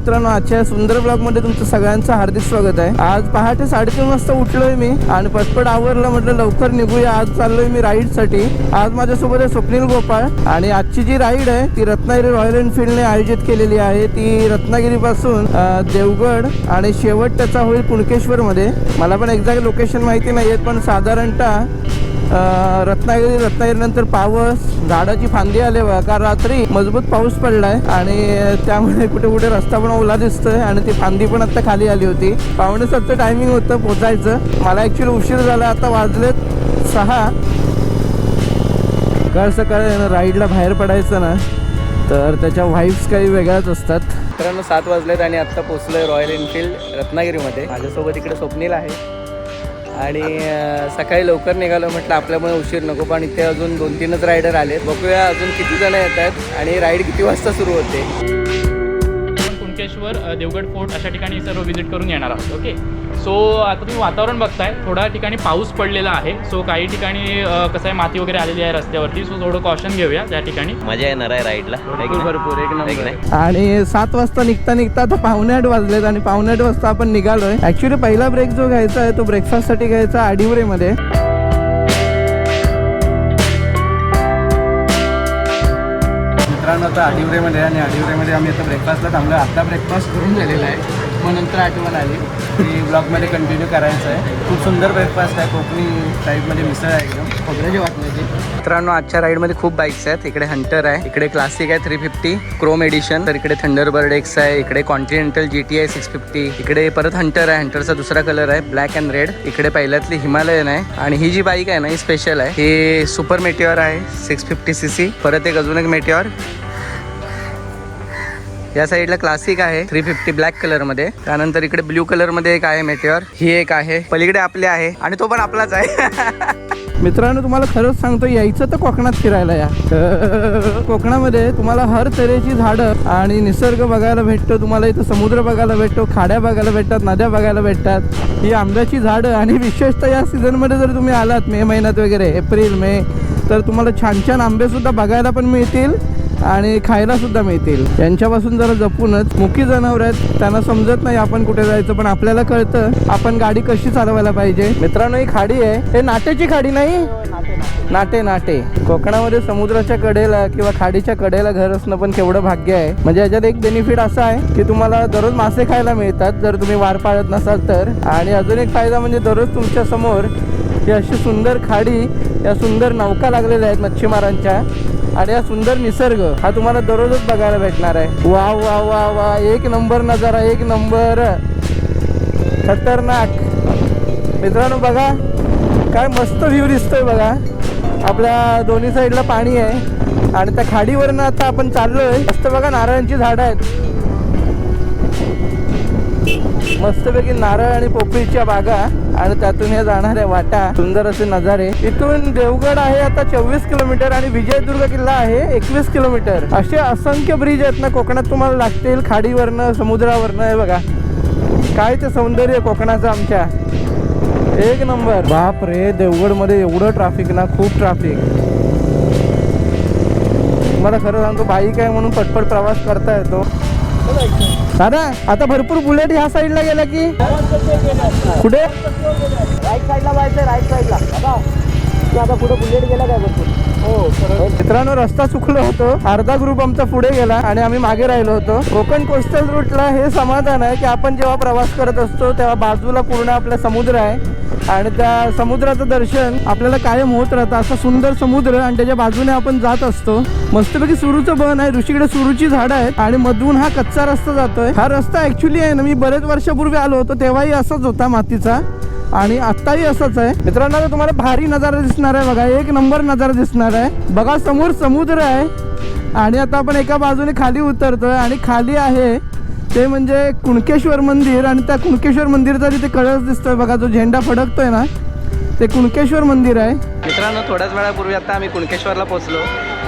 मित्रांनो आजच्या सुंदर ब्लॉगमध्ये तुमचं सगळ्यांचं हार्दिक स्वागत आहे. आज पहाटे साडेतीन वाजता उठलोय मी आणि पटपट आवरलं म्हटलं लवकर निघूया आज चाललोय मी राईडसाठी आज माझ्यासोबत आहे स्वप्नील गोपाळ आणि आजची जी राईड आहे ती रत्नागिरी रॉयल एनफिल्डने आयोजित केलेली आहे. ती रत्नागिरी पासून देवगड आणि शेवट त्याचा होईल पुणकेश्वर मध्ये मला पण एक्झॅक्ट लोकेशन माहिती नाही पण साधारणतः रत्नागिरी रत्नागिरीनंतर पावस झाडाची फांदी आले बघा. कारण रात्री मजबूत पाऊस पडलाय आणि त्यामुळे कुठे कुठे रस्ता पण ओला दिसतोय आणि ती फांदी पण आता खाली आली होती. पावणे सातचं टायमिंग होतं पोचायचं. मला ॲक्च्युली उशीर झाला. आता वाजलेत सहा. सकाळ सकाळ राईडला बाहेर पडायचं ना तर त्याच्या व्हाईब्स काही वेगळ्याच असतात. मित्रांनो सात वाजलेत आणि आत्ता पोचलोय रॉयल एनफिल्ड रत्नागिरीमध्ये. माझ्यासोबत इकडे स्वप्नील आहे. आणि सकाळी लवकर निघालो म्हटलं आपल्यामुळे उशीर नको पण इथे अजून दोन तीनच रायडर आले बघूया अजून किती जण येत आहेत आणि राईड किती वाजता सुरू होते. कुणकेश्वर देवगड फोर्ट अशा ठिकाणी सर्व व्हिजिट करून येणार आहोत ओके सो आता तुम्ही वातावरण बघताय. थोड्या ठिकाणी पाऊस पडलेला आहे. सो काही ठिकाणी कसं आहे माती वगैरे आलेली आहे रस्त्यावरती. सो थोडं कॉशन घेऊया त्या ठिकाणी. मजा येणार आहे राईडला भरपूर एक नंबर. आणि सात वाजता निघता निघता आता पावणे आठ वाजलेत आणि पावणे आठ वाजता आपण निघालोय. ऍक्च्युली पहिला ब्रेक जो घ्यायचा आहे तो ब्रेकफास्टसाठी घ्यायचा आडिवरेमध्ये मित्रांनो आता आडिवरेमध्ये आणि आडिवरेमध्ये आम्ही आता ब्रेकफास्टला थांबलो आता ब्रेकफास्ट करून झालेला आहे. मग नंतर आठवण आली. की ब्लॉगमध्ये कंटिन्यू करायचं आहे. खूप सुंदर ब्रेकफास्ट आहे. कोकणी टाईपमध्ये मिसळ आहे एकदम. खोबऱ्याची वाटण्याची. मित्रांनो आजच्या राईडमध्ये खूप बाईक्स आहेत. इकडे हंटर आहे. इकडे क्लासिक आहे थ्री फिफ्टी क्रोम एडिशन तर इकडे थंडरबर्ड एक्स आहे. इकडे कॉन्टिनेंटल जी टी आहे सिक्स फिफ्टी इकडे परत हंटर आहे. हंटरचा दुसरा कलर आहे. ब्लॅक अँड रेड इकडे पहिल्यातली हिमालयन आहे. आणि ही जी बाईक आहे ना ही स्पेशल आहे. ही सुपर मेटिओर आहे. सिक्स फिफ्टी सी सी परत एक अजून एक मेटिओर या साईडला क्लासिक आहे. थ्री फिफ्टी ब्लॅक कलरमध्ये. त्यानंतर इकडे ब्ल्यू कलरमध्ये एक आहे मेटेवर ही एक आहे. पलीकडे आपले आहे. आणि तो पण आपलाच आहे. मित्रांनो तुम्हाला खरंच सांगतो यायचं तर कोकणात फिरायला या. कोकणामध्ये तुम्हाला हर तऱ्हेची झाडं आणि निसर्ग बघायला भेटतो. तुम्हाला इथं समुद्र बघायला भेटतो खाड्या बघायला भेटतात नद्या बघायला भेटतात. ही आंब्याची झाडं आणि विशेषतः या सीझनमध्ये जर तुम्ही आलात मे महिन्यात वगैरे एप्रिल मे तर तुम्हाला छान छान आंबेसुद्धा बघायला पण मिळतील. आणि खायला सुद्धा मिळतील. यांच्यापासून जरा जपूनच मुकी जनावर आहेत त्यांना समजत नाही आपण कुठे जायचं पण आपल्याला कळतं आपण गाडी कशी चालवायला पाहिजे. मित्रांनो ही खाडी आहे. हे नाट्याची खाडी नाही? नाटे नाटे. कोकणामध्ये समुद्राच्या कडेला किंवा खाडीच्या कडेला घर असणं पण केवढं भाग्य आहे. म्हणजे याच्यात एक बेनिफिट असा आहे की तुम्हाला दररोज मासे खायला मिळतात. जर तुम्ही वार पाळत नसाल तर. आणि अजून एक फायदा म्हणजे दररोज तुमच्यासमोर ही अशी सुंदर खाडी या सुंदर नौका लागलेल्या आहेत मच्छीमारांच्या. आणि हा सुंदर निसर्ग हा तुम्हाला दररोजच बघायला भेटणार आहे. वा वा वा वा एक नंबर नजारा एक नंबर. खतरनाक. मित्रांनो बघा काय मस्त व्ह्यू दिसतोय बघा. आपल्या दोन्ही साईडला पाणी आहे. आणि त्या खाडीवरनं आता आपण चाललोय. मस्त बघा नारळांची झाडं आहेत. मस्तपैकी नारळ आणि पोपळीच्या बागा. आणि त्यातून हे जाणाऱ्या वाटा सुंदर असे नजारे. इथून देवगड आहे आता चोवीस किलोमीटर आणि विजयदुर्ग किल्ला आहे एकवीस किलोमीटर. असे असंख्य ब्रिज आहेत ना कोकणात तुम्हाला लागतील खाडीवरनं समुद्रावरनं हे बघा. काय ते सौंदर्य कोकणाचं आमच्या. एक नंबर. बाप रे देवगडमध्ये एवढं ट्राफिक ना खूप ट्राफिक मला खरं सांगतो बाईक आहे म्हणून पटपट प्रवास करता येतो. दादा आता भरपूर बुलेट ह्या साईडला गेला की? कुठे? राईट साईडला जायचं राईट साईडला आता पुढे बुलेट गेला काय भरपूर हो मित्रांनो रस्ता चुकलो होतो. अर्धा ग्रुप आमचा पुढे गेला आणि आम्ही मागे राहिलो होतो. कोकण कोस्टल रूटला हे समाधान आहे की आपण जेव्हा प्रवास करत असतो तेव्हा बाजूला पूर्ण आपला समुद्र आहे. आणि त्या समुद्राचं दर्शन आपल्याला कायम होत राहतं. असं सुंदर समुद्र आणि त्याच्या बाजूने आपण जात असतो. मस्तपैकी सुरूचं बन आहे. ऋषीकडे सुरूची झाडं आहेत आणि मधून हा कच्चा रस्ता जातोय. हा रस्ता ऍक्च्युली आहे ना मी बरेच वर्षापूर्वी आलो होतो तेव्हाही असाच होता मातीचा. आणि आत्ताही असंच आहे. मित्रांनो तुम्हाला भारी नजारा दिसणार आहे बघा. एक नंबर नजारा दिसणार आहे. बघा समोर समुद्र आहे. आणि आता आपण एका बाजूने खाली उतरतोय आणि खाली आहे ते म्हणजे कुणकेश्वर मंदिर. आणि त्या कुणकेश्वर मंदिरचा तिथे कळस दिसतोय बघा जो झेंडा फडकतोय ना ते कुणकेश्वर मंदिर आहे. मित्रांनो थोड्याच वेळापूर्वी आता आम्ही कुणकेश्वरला पोहोचलो.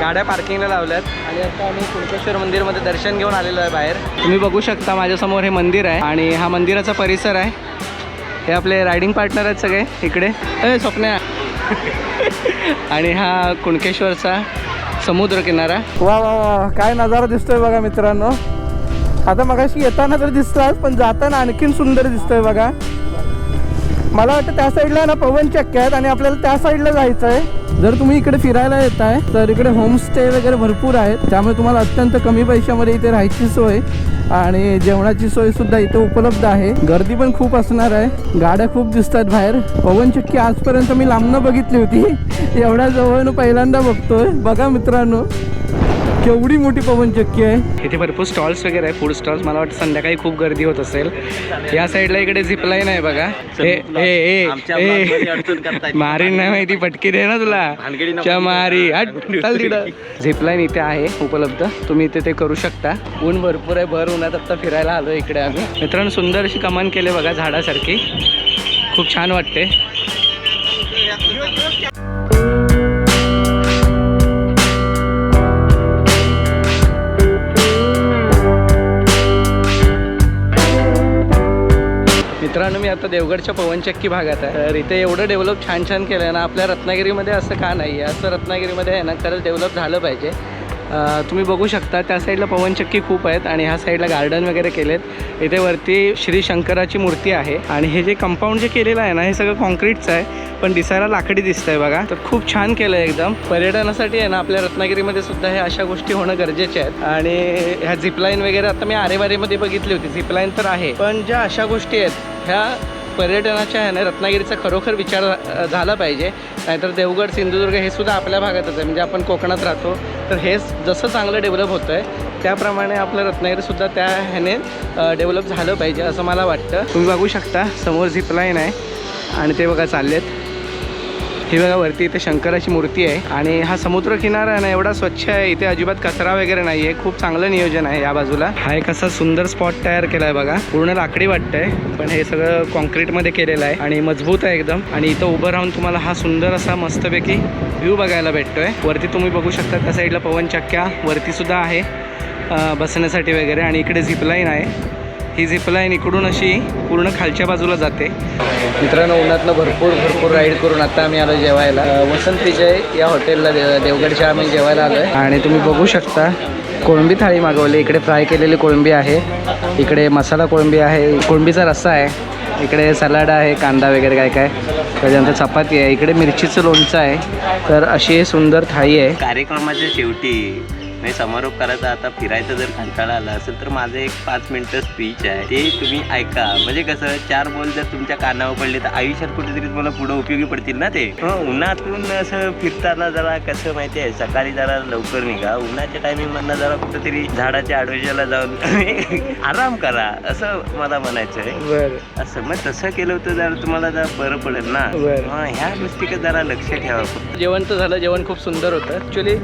गाड्या पार्किंगला लावल्यात. आणि आता आम्ही कुणकेश्वर मंदिरमध्ये दर्शन घेऊन आलेलो आहे बाहेर. तुम्ही बघू शकता माझ्यासमोर हे मंदिर आहे. आणि हा मंदिराचा परिसर आहे. हे आपले रायडिंग पार्टनर आहेत सगळे इकडे. ए स्वप्न्या. आणि हा कुणकेश्वरचा समुद्र किनारा. वा वा वा. काय नजारा दिसतोय बघा मित्रांनो. आता मगाशी येताना तर दिसतात पण जाताना आणखीन सुंदर दिसतोय बघा. मला वाटतं त्या साईडला ना पवन चक्क्यात आहेत आणि आपल्याला त्या साईडला जायचं आहे जर तुम्ही इकडे फिरायला येत आहे तर इकडे होमस्टे वगैरे भरपूर आहेत. त्यामुळे तुम्हाला अत्यंत कमी पैशामध्ये इथे राहायची सोय आणि जेवणाची सोय सुद्धा इथे उपलब्ध आहे. गर्दी पण खूप असणार आहे. गाड्या खूप दिसतात बाहेर. पवनचक्की आजपर्यंत मी लांबनं बघितली होती. एवढ्या जवळनं पहिल्यांदा बघतोय. बघा मित्रांनो. केवढी मोठी पवन चक्की आहे. इथे भरपूर स्टॉल्स वगैरे आहे. फूड स्टॉल्स मला वाटतं संध्याकाळी खूप गर्दी होत असेल. या साईडला इकडे झिपलाईन आहे बघा. मारीन नाही. माहिती पटकी दे ना तुला. मारी तिकडं. झिपलाईन इथे आहे उपलब्ध. तुम्ही इथे ते करू शकता. ऊन भरपूर आहे भर उन्हात आता फिरायला आलो इकडे आम्ही. मित्रांनो सुंदर अशी कमान केले बघा झाडासारखी. खूप छान वाटते. मित्रांनो मी आता देवगडच्या पवनचक्की भागात आहे. तर इथे एवढं डेव्हलप छान छान केलं आहे ना आपल्या रत्नागिरीमध्ये असं का नाही? आहे असं रत्नागिरीमध्ये आहे ना खरंच डेव्हलप झालं पाहिजे. तुम्ही बघू शकता त्या साईडला पवनचक्की खूप आहेत आणि ह्या साईडला गार्डन वगैरे केलेत. इथे वरती श्री शंकराची मूर्ती आहे आणि हे जे कंपाऊंड जे केलेलं आहे ना हे सगळं कॉन्क्रीटचं आहे पण दिसायला लाकडी दिसतंय बघा. तर खूप छान केलं आहे एकदम. पर्यटनासाठी आहे ना आपल्या रत्नागिरीमध्ये सुद्धा हे अशा गोष्टी होणं गरजेचे आहेत. आणि ह्या झिपलाईन वगैरे आता मी आरेवारीमध्ये बघितली होती. झिपलाईन तर आहे पण ज्या अशा गोष्टी आहेत ह्या पर्यटनाच्या ह्याने रत्नागिरीचा खरोखर विचार झाला पाहिजे. नाहीतर देवगड सिंधुदुर्ग हे सुद्धा आपल्या भागातच आहे. म्हणजे आपण कोकणात राहतो तर हे जसं चांगलं डेव्हलप होतं आहे त्याप्रमाणे आपलं रत्नागिरीसुद्धा त्या ह्याने डेव्हलप झालं पाहिजे असं मला वाटतं. तुम्ही बघू शकता समोर झिपलाईन आहे. आणि ते बघा चाललेत. ही बघा वरती इथे शंकराची मूर्ती आहे. आणि हा समुद्र किनारा आहे ना एवढा स्वच्छ आहे. इथे अजिबात कचरा वगैरे नाही आहे खूप चांगलं नियोजन आहे या बाजूला. हा एक असा सुंदर स्पॉट तयार केला आहे बघा. पूर्ण लाकडी वाटतंय पण हे सगळं कॉन्क्रीटमध्ये केलेलं आहे. आणि मजबूत आहे एकदम. आणि इथं उभं राहून तुम्हाला हा सुंदर असा मस्तपैकी व्ह्यू बघायला भेटतोय. वरती तुम्ही बघू शकता त्या साईडला पवन चक्क्या वरती सुद्धा आहे बसण्यासाठी वगैरे. आणि इकडे झिपलाईन आहे. ही झिपलाईन इकडून अशी पूर्ण खालच्या बाजूला जाते. मित्रांनो उन्हातनं भरपूर भरपूर राईड करून आता आम्ही आलो जेवायला. वसंत विजय या हॉटेलला दे देवगडच्या आम्ही जेवायला आलो आहे आणि तुम्ही बघू शकता कोळंबी थाळी मागवली. इकडे फ्राय केलेली कोळंबी आहे. इकडे मसाला कोळंबी आहे. कोळंबीचा रस्सा आहे. इकडे सलाड आहे कांदा वगैरे काय काय. त्याच्यानंतर चपाती आहे. इकडे मिरचीचं लोणचं आहे. तर अशी सुंदर थाळी आहे. कार्यक्रमाच्या शेवटी मी समारोप करायचा आता फिरायचं जर कंटाळा आला असेल तर माझं एक पाच मिनिटं स्पीच आहे. ते तुम्ही ऐका. म्हणजे कसं चार बोल जर तुमच्या कानावर पडले तर आयुष्यात कुठेतरी तुम्हाला पुढे उपयोगी पडतील ना ते? हं, उन्हातून असं फिरताना जरा कसं माहिती आहे सकाळी जरा लवकर निघा. उन्हाच्या टायमिंग मधनं जरा कुठेतरी झाडाच्या आडोशाला जाऊन आराम करा असं मला म्हणायचं आहे. बरं. असं मग तसं केलं होतं जरा तुम्हाला जरा बरं पडेल ना. हं, ह्या गोष्टीकडे जरा लक्ष ठेवा जेवण तर झालं जेवण खूप सुंदर होतं. ॲक्च्युली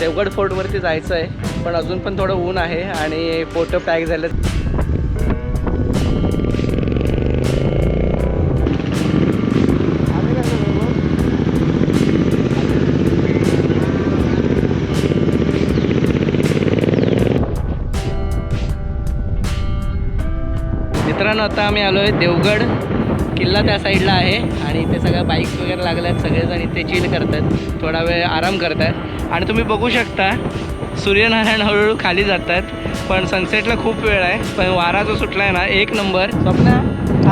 देवगड फोर्टवरती जायचं आहे पण अजून पण थोडं ऊन आहे आणि फोटो पॅक झाले मित्रांनो आता आम्ही आलो आहे देवगड. किल्ला त्या साईडला आहे आणि इथे सगळ्या बाईक्स वगैरे लागल्या आहेत सगळेजण इथे चिल करतात थोडा वेळ आराम करतात. आणि तुम्ही बघू शकता सूर्यनारायण हळूहळू खाली जात आहेत पण सनसेटला खूप वेळ आहे. पण वारा जो सुटला आहे ना एक नंबर स्वप्ना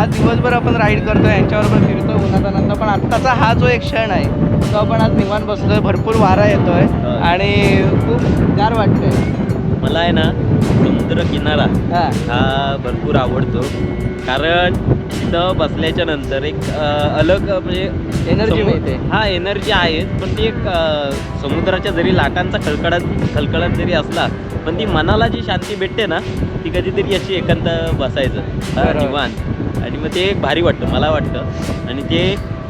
आज दिवसभर आपण राईड करतोय यांच्याबरोबर फिरतोय उन्हातानंतर पण. आत्ताचा हा जो एक क्षण आहे तो आपण आज निवांत बसतोय भरपूर वारा येतोय. आणि खूप गार वाटतंय. मला आहे ना समुद्र किनारा हां. हा भरपूर आवडतो. कारण तिथं बसल्याच्या नंतर एक अलग म्हणजे समु- मिळते. हा एनर्जी आहे पण ती एक समुद्राच्या जरी लाटांचा खळखळात खलखळात जरी असला पण ती मनाला जी शांती भेटते ना ती कधीतरी अशी एकांत बसायचं. निवांत आणि मग ते एक भारी वाटतं मला वाटतं आणि ते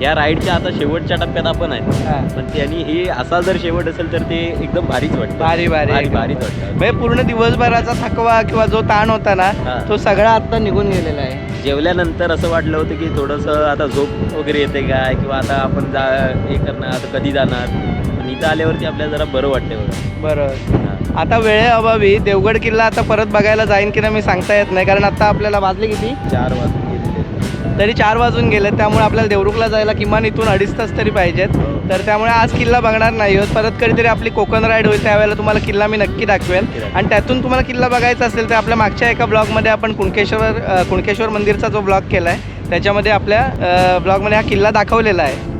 या राईडच्या आता शेवटच्या टप्प्यात आपण आहे हां पण त्यांनी हे असा जर शेवट असेल तर ते एकदम भारीच वाटतं भारी भारी. भारीच वाटतं म्हणजे पूर्ण दिवसभराचा थकवा किंवा जो ताण होता ना. तो सगळा आता निघून गेलेला आहे जेवल्यानंतर असं वाटलं होतं की थोडंसं आता झोप वगैरे येते काय किंवा आता आपण जा हे करणार आता कधी जाणार? पण इथं आल्यावरती आपल्याला जरा बरं वाटते बघा. हा. आता वेळेअभावी देवगड किल्ला आता परत बघायला जाईन की नाही मी सांगता येत नाही. कारण आता आपल्याला वाजले किती? चार वाजता गेलेले. तरी चार वाजून गेले त्यामुळे आपल्याला देवरुखला जायला किमान इथून अडीच तास तरी पाहिजेत. तर त्यामुळे आज किल्ला बघणार नाही होत परत कधीतरी आपली कोकण राईड होईल त्यावेळेला तुम्हाला किल्ला मी नक्की दाखवेन. आणि त्यातून तुम्हाला किल्ला बघायचा असेल तर आपल्या मागच्या एका ब्लॉगमध्ये आपण कुणकेश्वर कुणकेश्वर मंदिरचा जो ब्लॉग केला आहे त्याच्यामध्ये आपल्या ब्लॉगमध्ये हा किल्ला दाखवलेला आहे.